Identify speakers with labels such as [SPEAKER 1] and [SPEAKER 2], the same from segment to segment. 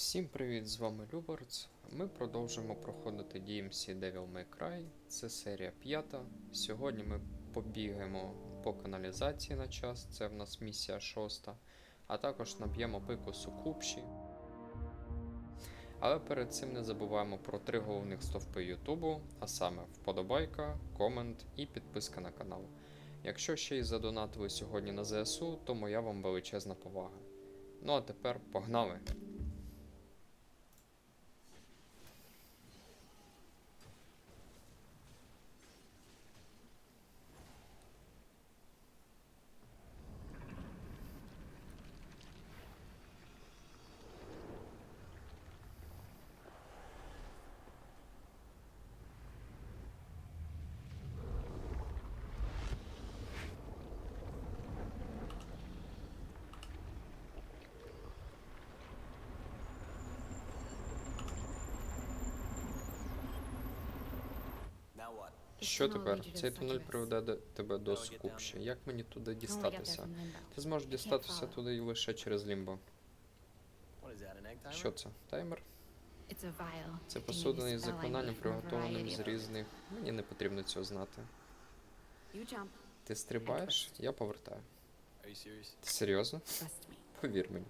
[SPEAKER 1] Всім привіт, з вами Люберц. Ми продовжуємо проходити DMC Devil May Cry. Це серія 5. Сьогодні ми побігаємо по каналізації на час, це в нас місія 6. А також наб'ємо пику сукупші. Але перед цим не забуваємо про три головних стовпи Ютубу, а саме вподобайка, комент і підписка на канал. Якщо ще й задонатили сьогодні на ЗСУ, то моя вам величезна повага. Ну а тепер погнали! Що тепер? Цей тунель приведе до- тебе до Сукупші. Як мені туди дістатися? Ти зможеш дістатися туди лише через лімбо. Що це? Таймер? Це посудина із заклинанням, приготованим з різних. Мені не потрібно цього знати. Ти стрибаєш, я повертаю. Ти серйозно? Повір мені.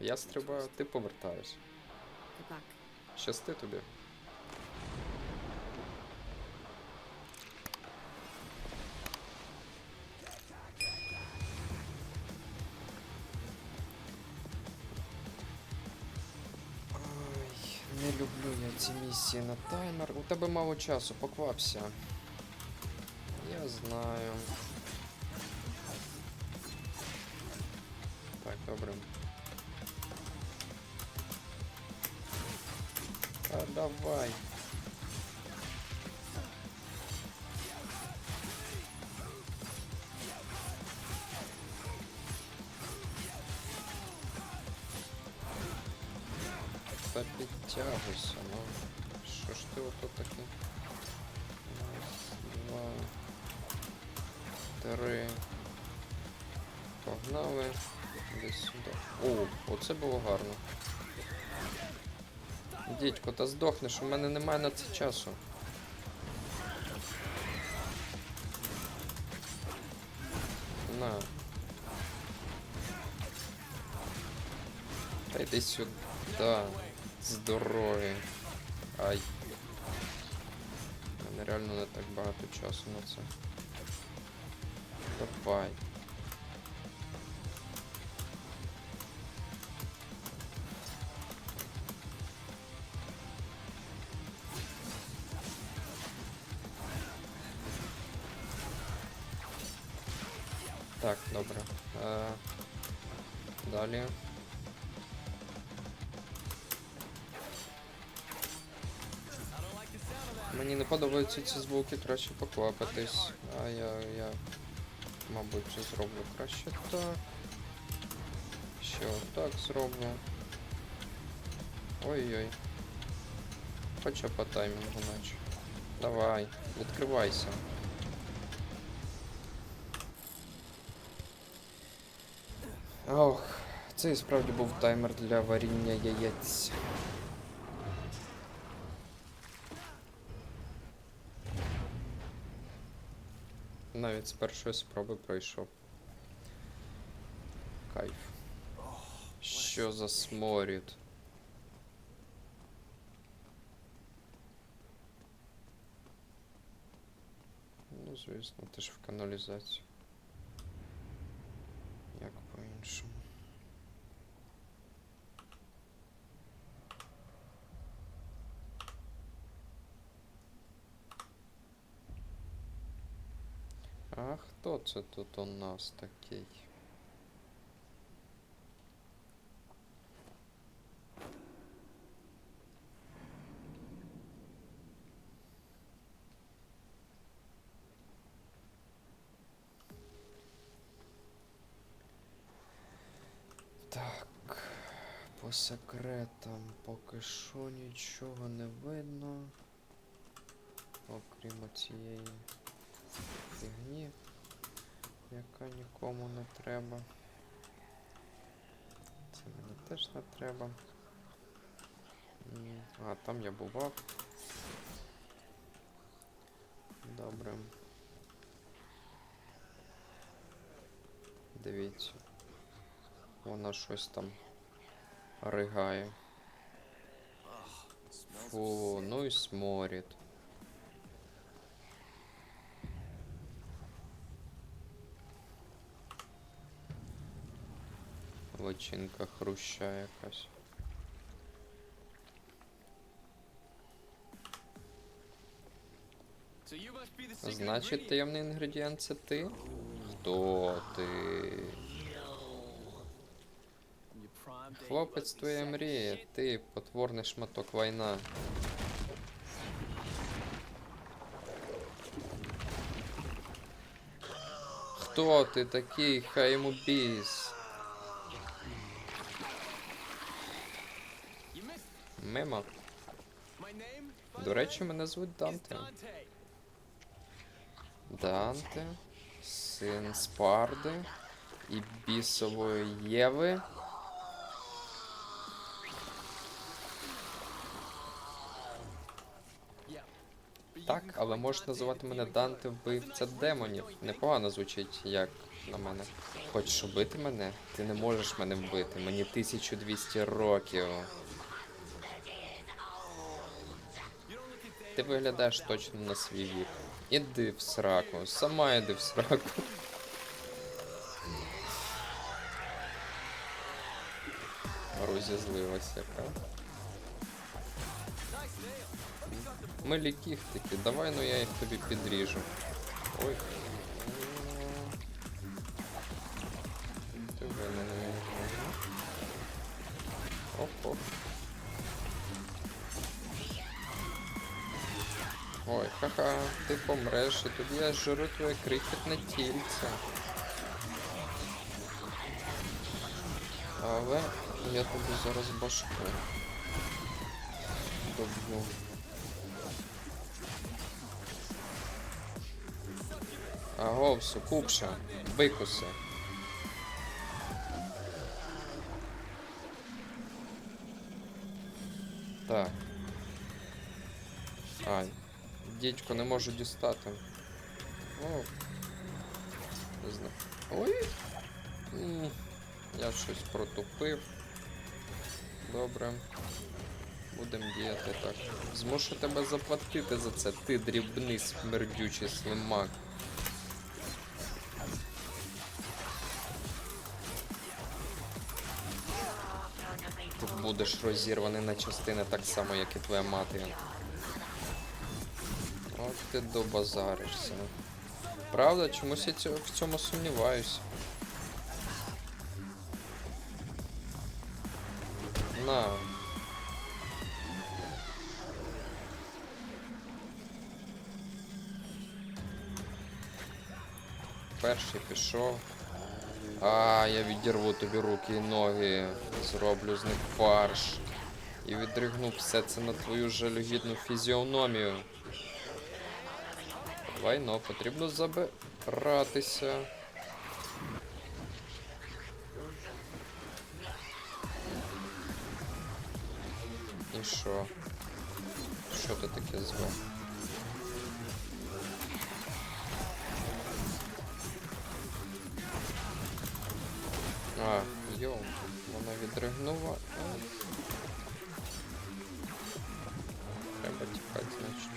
[SPEAKER 1] Я стрибаю, ти повертаєш. Щасти тобі. Ці місії на таймер. У тебе мало часу, поквапся. Я знаю. Так, добре. А давай. Погнали. Десь сюди. О, оце було гарно. Дідько, та здохнеш, у мене немає на це часу. На. Та йди сюди. Здорові. Ай. У мене реально не так багато часу на це. Давай. Так, добре. Е, далі. Мені не подобаються ці звуки, краще поквапитись. А я, я, мабуть, зроблю краще так. Ще отак зроблю. Ой-ой. Хоча по таймінгу наче. Давай, відкривайся. Ох, це і справді був таймер для варіння яєць. Навіть з першої спроби пройшов. Кайф. Що за сморід? Ну, звісно, ти ж в каналізації. По-іншому. А хто це тут у нас такий? Секретам поки що нічого не видно. Окрім цієї фігні, яка нікому не треба. Це мені теж не треба. А, там я бував. Добре. Дивіться. Вона щось там
[SPEAKER 2] Smells
[SPEAKER 1] Фу, ну і сморід. Личинка хруща якась. Значить, таємний інгредієнт це ти? Хто ти? Хлопець
[SPEAKER 2] of
[SPEAKER 1] мрії, ти потворний шматок війна. Хто ти такий? Хай йому біс. Мимо. До речі, мене звуть Данте. Данте, син Спарди і бісової Єви. Так, але можеш називати мене Данте вбивця демонів. Непогано звучить, як на мене. Хочеш убити мене? Ти не можеш мене вбити. Мені 1200 років. Ти виглядаєш точно на свій вік. Іди в сраку, сама іди в сраку. Розізлилась яка. Милі кіхтики, давай ну я їх тобі підріжу. Ой. Ти винен. Оп-оп. Ой, ха-ха, ти помреш, і тоді я жру твоє крихітне тільце. Але я тобі зараз башку. Доб'ю. Аговсу, купша, викуси. Так. Ай. Дідько не можу дістати. Ну. Не знаю. Ой. Я щось протупив. Добре. Будем діяти так. Змушу тебе заплатити за це, ти дрібний смердючий слимак. Будеш розірваний на частини так само, як і твоя мати. От ти добазаришся. Правда, чомусь я в цьому сумніваюся. На. Перший пішов. А, я відірву тобі руки і ноги, зроблю з них фарш. І відригну все це на твою жалюгідну фізіономію. Вайно, потрібно забиратися. І що? Що ти таке зве? А. Треба тікати, значить.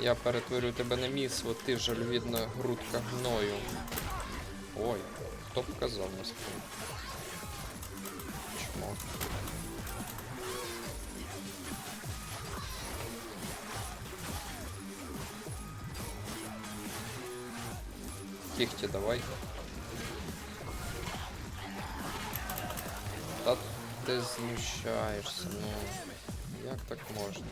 [SPEAKER 1] Я перетворю тебе на місво, ти жалюгідна грудка гною. Ой, хто б казав на? Чмо. Кихти давай. Та ти знущаєшся, ну. Як так можна?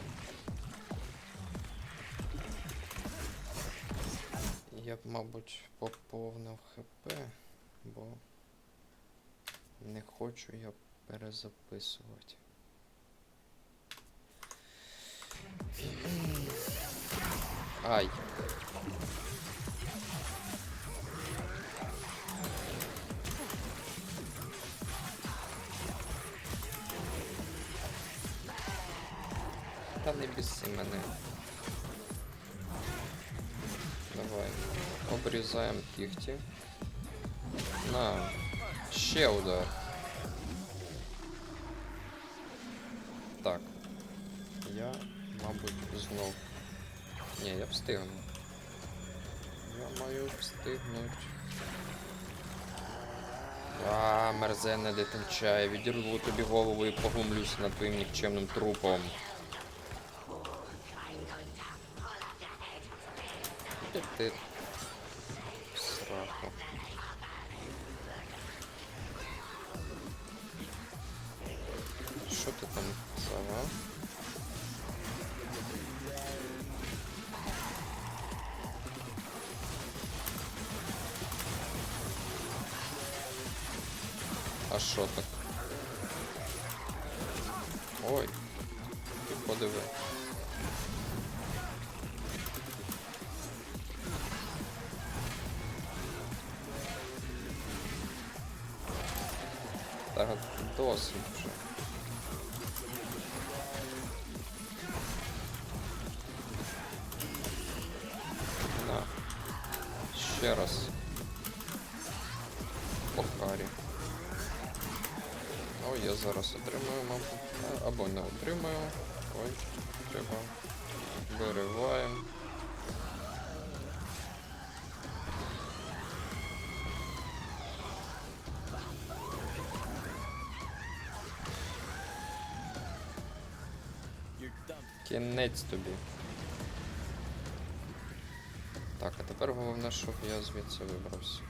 [SPEAKER 1] Я б, мабуть, поповнив ХП, бо не хочу я перезаписувати. Ай. Та не біси мене. Давай. Обрізаємо кігті. На. Ще удар. Так. Я, мабуть, знов. Ні, я встигну. Я маю встигнути. А, мерзенне дитинча, я відірву тобі голову і поглумлюся над твоїм нікчемним трупом. Ти. в Сраку. Що ти там казав, Та досить вже. На. Ще раз. Кінець тобі. Так, а тепер головне, щоб я звідси вибрався.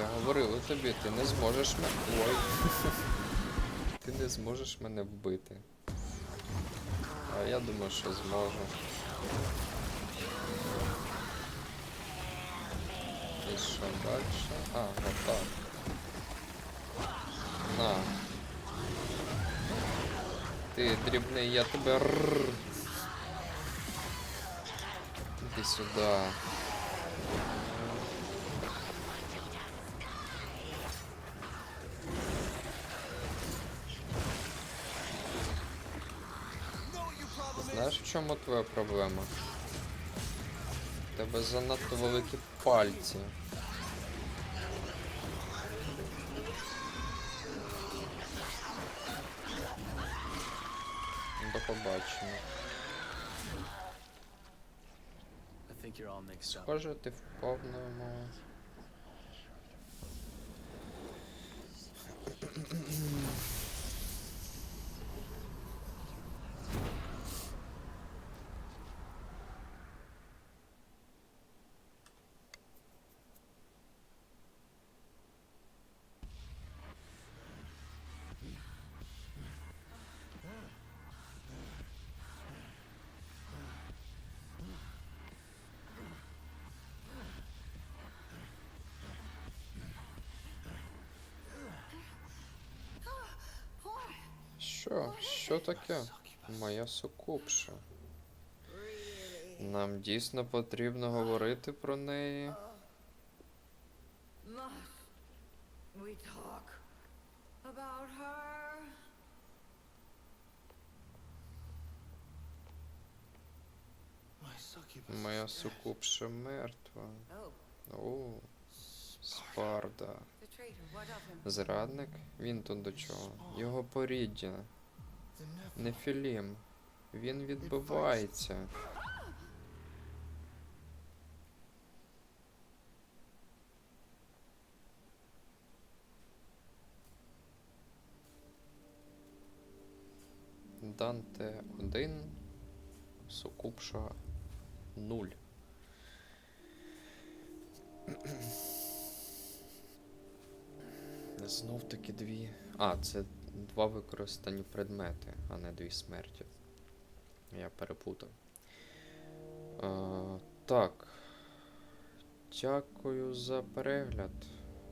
[SPEAKER 1] Я говорив тобі, ти не зможеш мене. Ой. Ти не зможеш мене вбити. А я думаю, що зможу. І що далі? А, отак. На. Ти дрібний, я тебе рррр. Іди сюди. Знаєш, в чому твоя проблема? У тебе занадто великі пальці. До побачення. Схоже, ти в повному. Що? Що таке? Моя сукупша. Нам дійсно потрібно говорити про неї. Моя сукупша мертва. О, Спарда. Зрадник? Він тут до чого? Його поріддя. Нефілім. Він відбивається. Данте 1, Сукупша 0. знов таки дві. А, це два використані предмети, а не дві смерті. Я перепутав. А, так. Дякую за перегляд.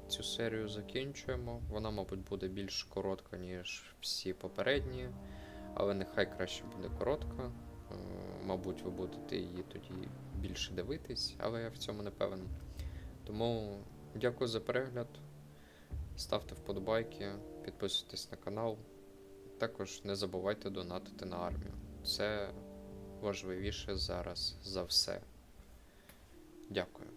[SPEAKER 1] Цю серію закінчуємо. Вона, мабуть, буде більш коротка, ніж всі попередні. Але нехай краще буде коротка. Е, Мабуть, ви будете її тоді більше дивитись, але я в цьому не певен. Тому дякую за перегляд. Ставте вподобайки, підписуйтесь на канал. Також не забувайте донатити на армію. Це важливіше зараз за все. Дякую.